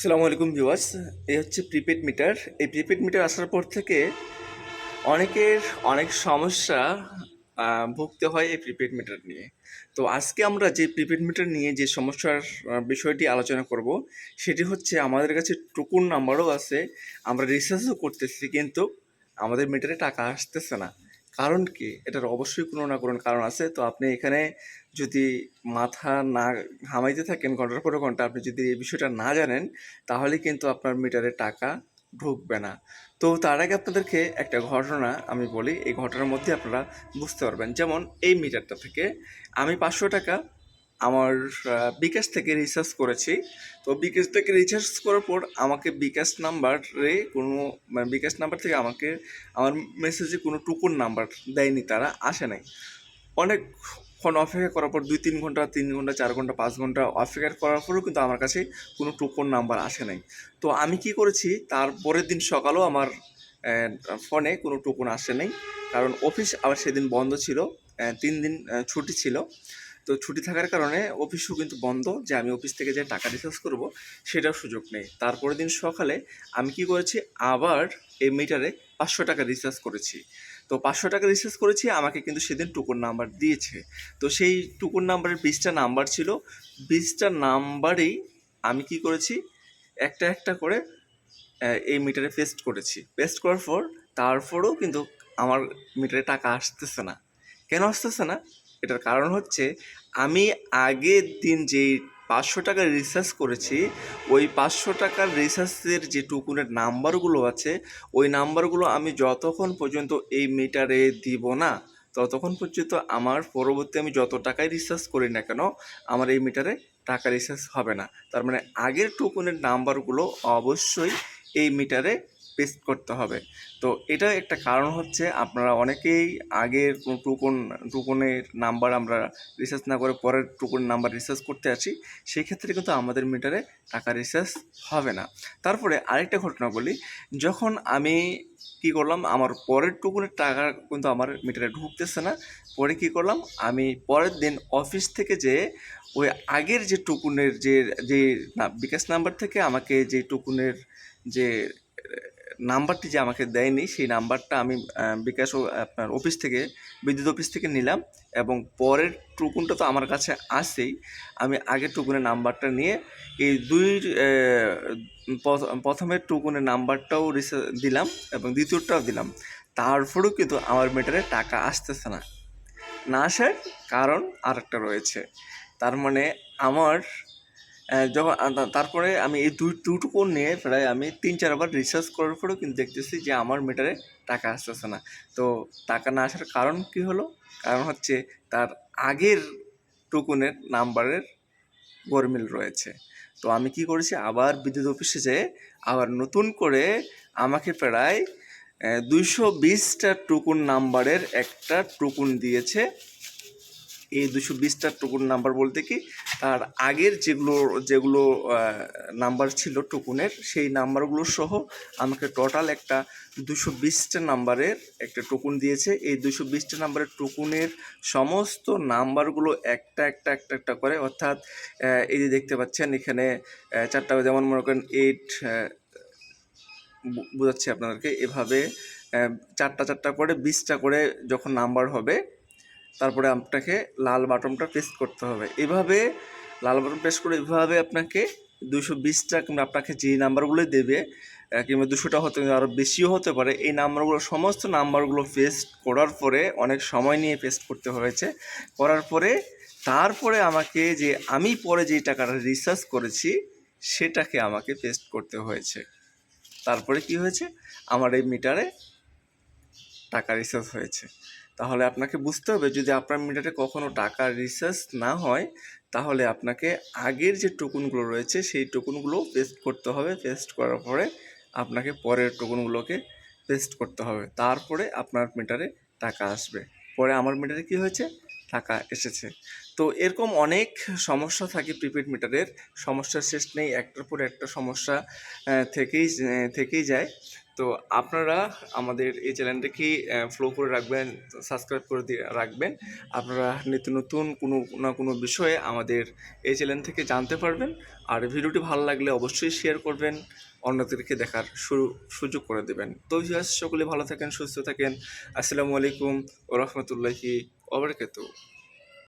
আসসালামু আলাইকুম ভিউয়ার্স। এই হচ্ছে প্রিপেড মিটার। এই প্রিপেড মিটার আসার পর থেকে অনেকের অনেক সমস্যা ভুগতে হয় এই প্রিপেড মিটার নিয়ে। তো আজকে আমরা যে প্রিপেড মিটার নিয়ে যে সমস্যার বিষয়টি আলোচনা করব, সেটি হচ্ছে আমাদের কাছে টুকুন নাম্বারও আছে। আমরা রিসার্চও করতেছি কিন্তু আমাদের মিটারে টাকা আসতেছে না। কারণ কি? এটার অবশ্যই কোনো না কোনো কারণ আছে। তো আপনি এখানে যদি মাথা না ঘামাইতে থাকেন ঘণ্টার পর ঘণ্টা, আপনি যদি এই বিষয়টা না জানেন, তাহলে কিন্তু আপনার মিটারে টাকা ঢুকবে না। তো তার আগে আপনাদেরকে একটা ঘটনা আমি বলি। এই ঘটনার মধ্যে আপনারা বুঝতে পারবেন। যেমন এই মিটারটা থেকে আমি পাঁচশো টাকা আমার বিকাশ থেকে রিচার্জ করেছি। তো বিকাশ থেকে রিচার্জ করার পর আমাকে বিকাশ নাম্বারে কোনো মানে বিকাশ নাম্বার থেকে আমাকে, আমার মেসেজে কোনো টুকুন নাম্বার দেয়নি তারা, আসে নাই। অনেকক্ষণ অপেক্ষা করার পর দুই তিন ঘণ্টা তিন ঘণ্টা, চার ঘণ্টা, পাঁচ ঘণ্টা অপেক্ষা করার পরেও কিন্তু আমার কাছে কোনো টুকুন নাম্বার আসে নাই। তো আমি কি করেছি, তার পরের দিন সকালেও আমার ফোনে কোনো টুকুন আসে নাই। কারণ অফিস আবার সেদিন বন্ধ ছিল তিন দিন ছুটি ছিল। তো ছুটি থাকার কারণে অফিসও কিন্তু বন্ধ, যে আমি অফিস থেকে যে টাকা রিচার্জ করব সেটার সুযোগ নেই। তারপরের দিন সকালে আমি কি করেছি, আবার এই মিটারে পাঁচশো টাকা রিচার্জ করেছি। তো পাঁচশো টাকা রিচার্জ করেছি, আমাকে কিন্তু সেদিন টুকুর নাম্বার দিয়েছে। তো সেই টুকুর নাম্বারের বিশটা নাম্বার ছিল বিশটা নাম্বারেই আমি কি করেছি, একটা একটা করে এই মিটারে পেস্ট করেছি। পেস্ট করার পর, তারপরেও কিন্তু আমার মিটারে টাকা আসতেছে না। কেন আসতেছে না? এটার কারণ হচ্ছে আমি আগের দিন যেই পাঁচশো টাকা রিচার্জ করেছি, ওই পাঁচশো টাকার রিচার্জের যে টুকুনের নাম্বারগুলো আছে, ওই নাম্বারগুলো আমি যতক্ষণ পর্যন্ত এই মিটারে দিব না, ততক্ষণ পর্যন্ত আমার পরবর্তী আমি যত টাকাই রিচার্জ করি না কেন, আমার এই মিটারে টাকা রিচার্জ হবে না। তার মানে আগের টুকুনের নাম্বারগুলো অবশ্যই এই মিটারে পেস্ট করতে হবে। তো এটা একটা কারণ হচ্ছে আপনারা অনেকেই আগের কোনো টুকুন টুকুনের নাম্বার আমরা রিসার্চ না করে পরের টুকুন নাম্বার রিসার্চ করতে আছি, সেই ক্ষেত্রে কিন্তু আমাদের মিটারে টাকা রিসার্চ হবে না। তারপরে আরেকটা ঘটনা বলি, যখন আমি কি করলাম, আমার পরের টুকুনের টাকা কিন্তু আমার মিটারে ঢুকতেছে না, পরে কি করলাম, আমি পরের দিন অফিস থেকে যে ওই আগের যে টুকুনের যে যে বিকাশ নাম্বার থেকে আমাকে যে টুকুনের যে নাম্বারটি যে আমাকে দেয়নি, সেই নাম্বারটা আমি বিকাশ আপনার অফিস থেকে, বিদ্যুৎ অফিস থেকে নিলাম এবং পরের টুকুনটা তো আমার কাছে আসেই। আমি আগের টুকুনের নাম্বারটা নিয়ে এই দুই প্রথমের টুকুনের নাম্বারটাও দিলাম এবং দ্বিতীয়টাও দিলাম। তারপরেও কিন্তু আমার মিটারে টাকা আসতেছে না। না আসার কারণ আরেকটা রয়েছে। তার মানে আমার যখন তারপরে আমি এই দুই দুটুকু নিয়ে প্রায় আমি তিন চারবার রিসার্চ করার পরেও কিন্তু দেখতেছি যে আমার মিটারে টাকা আসতেছে না। তো টাকা না আসার কারণ কি হলো? কারণ হচ্ছে তার আগের টুকুনের নাম্বারের গরমিল রয়েছে। তো আমি কি করেছি? আবার বিদ্যুৎ অফিসে যেয়ে আবার নতুন করে আমাকে প্রায় দুইশো বিশটা টুকুন নাম্বারের একটা টুকুন দিয়েছে এই দুশো বিশটা টুকুন নাম্বার বলতে কি, তার আগের যেগুলো যেগুলো নাম্বার ছিল টুকুনের সেই নাম্বারগুলো সহ আমাকে টোটাল একটা দুশো বিশটা নাম্বারের একটা টুকুন দিয়েছে। এই দুশো বিশটা নাম্বারের টুকুনের সমস্ত নাম্বারগুলো একটা একটা একটা একটা করে, অর্থাৎ এই যে দেখতে পাচ্ছেন এখানে চারটা যেমন মনে করেন এইট বোঝাচ্ছি আপনাদেরকে, এভাবে চারটা চারটা করে, বিশটা করে যখন নাম্বার হবে তারপরে আপনাকে লাল বাটনটা প্রেস করতে হবে। এভাবে লাল বাটন প্রেস করে এভাবে আপনাকে দুশো বিশটা কিংবা আপনাকে যে নাম্বারগুলো দেবে কিংবা দুশোটা হতে আরও বেশিও হতে পারে, এই নাম্বারগুলো সমস্ত নাম্বারগুলো পেস্ট করার পরে অনেক সময় নিয়ে পেস্ট করতে হয়েছে। করার পরে তারপরে আমাকে যে, আমি পরে যে টাকাটা রিসার্চ করেছি, সেটাকে আমাকে পেস্ট করতে হয়েছে। তারপরে কি হয়েছে? আমার এই মিটারে টাকা রিসার্চ হয়েছে। তাহলে আপনাকে বুঝতে হবে যদি আপনার মিটারে কখনো টাকা রিচার্জ না হয়, তাহলে আপনাকে আগের যে টোকনগুলো রয়েছে, সেই টোকনগুলো পেস্ট করতে হবে। পেস্ট করার পরে আপনাকে পরের টোকনগুলোকে পেস্ট করতে হবে। তারপরে আপনার মিটারে টাকা আসবে। পরে আমার মিটারে কি হয়েছে? টাকা এসেছে। তো এরকম অনেক সমস্যা থাকে প্রিপেড মিটারের সমস্যার শেষ নেই, একটার পর একটা সমস্যা থেকেই থেকেই যায়। তো আপনারা আমাদের এই চ্যানেলটাকে ফলো করে রাখবেন সাবস্ক্রাইব করে দিয়ে রাখবেন। আপনারা নিত্য নতুন কোনো না কোনো বিষয়ে আমাদের এই চ্যানেল থেকে জানতে পারবেন। আর ভিডিওটি ভালো লাগলে অবশ্যই শেয়ার করবেন, অন্যদেরকে দেখার সু- সুযোগ করে দেবেন। তো সকলে ভালো থাকেন, সুস্থ থাকেন। আসসালামু আলাইকুম ও রহমতুল্লাহি ওবরাকাতুহু